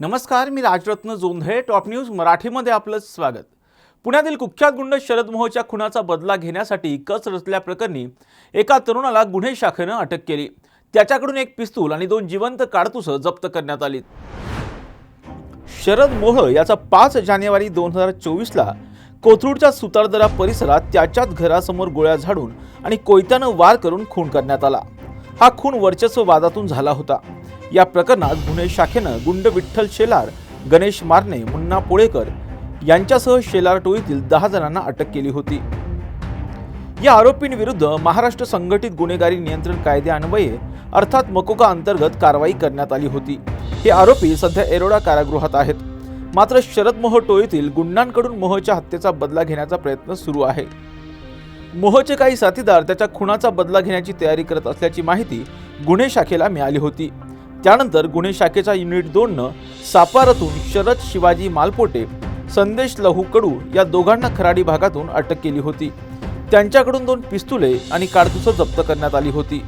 नमस्कार मी Rajratna Jondhale top news मराठीमध्ये आपलं स्वागत. पुण्यातील कुख्यात गुंड शरद मोहच्या खुनाचा बदला घेण्यासाठी कच रचल्याप्रकरणी एका तरुणाला गुन्हे शाखेनं अटक केली. त्याच्याकडून एक पिस्तूल आणि दोन जिवंत काडतुसं जप्त करण्यात आली. शरद मोह याचा पाच जानेवारी दोन हजार चोवीसला कोथरूडच्या सुतारदरा परिसरात त्याच्याच घरासमोर गोळ्या झाडून आणि कोयत्यानं वार करून खून करण्यात आला. हा खून वर्चस्व वादातून झाला होता. या प्रकरणात गुन्हे शाखेनं गुंड विठ्ठल शेलार गणेश मारणे मुन्ना पोळेकर यांच्यासह शेलार टोळीतील दहा जणांना अटक केली होती. या आरोपींविरुद्ध महाराष्ट्र संघटित गुन्हेगारी नियंत्रण कायद्यान्वये अर्थात मकोका अंतर्गत कारवाई करण्यात आली होती. हे आरोपी सध्या एरोडा कारागृहात आहेत. मात्र शरद मोह टोळीतील गुंडांकडून मोहच्या हत्येचा बदला घेण्याचा प्रयत्न सुरू आहे. मोहचे काही साथीदार त्याच्या खुनाचा बदला घेण्याची तयारी करत असल्याची माहिती गुन्हे शाखेला मिळाली होती. त्यानंतर गुन्हे शाखेच्या युनिट दोननं सापारातून शरद शिवाजी मालपोटे संदेश लहू कडू या दोघांना खराडी भागातून अटक केली होती. त्यांच्याकडून दोन पिस्तुले आणि काडतुसं जप्त करण्यात आली होती.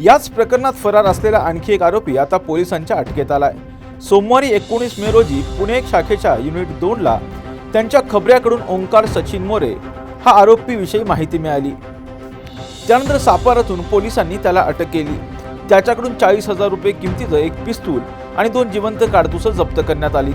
याच प्रकरणात फरार असलेला आणखी एक आरोपी आता पोलिसांच्या अटकेत आलाय. सोमवारी एकोणीस मे रोजी पुणे शाखेच्या युनिट दोनला त्यांच्या खबऱ्याकडून ओंकार सचिन मोरे हा आरोपीविषयी माहिती मिळाली. त्यानंतर सापारातून पोलिसांनी त्याला अटक केली. त्याच्याकडून चाळीस हजार रुपये किमतीचं एक पिस्तूल आणि दोन जिवंत काडतुसं जप्त करण्यात आली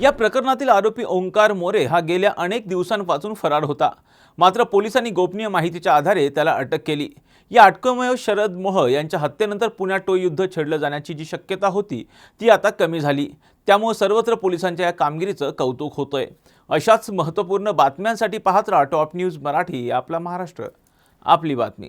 या प्रकरणातील आरोपी ओंकार मोरे हा गेल्या अनेक दिवसांपासून फरार होता. मात्र पोलिसांनी गोपनीय माहितीच्या आधारे त्याला अटक केली. या अटकमेव शरद मोह यांच्या हत्येनंतर पुण्यात टोळयुद्ध छेडलं जाण्याची जी शक्यता होती ती आता कमी झाली. त्यामुळे सर्वत्र पोलिसांच्या या कामगिरीचं कौतुक होतंय. अशाच महत्त्वपूर्ण बातम्यांसाठी पाहत राहा टॉप न्यूज मराठी आपला महाराष्ट्र. आपली बातमी.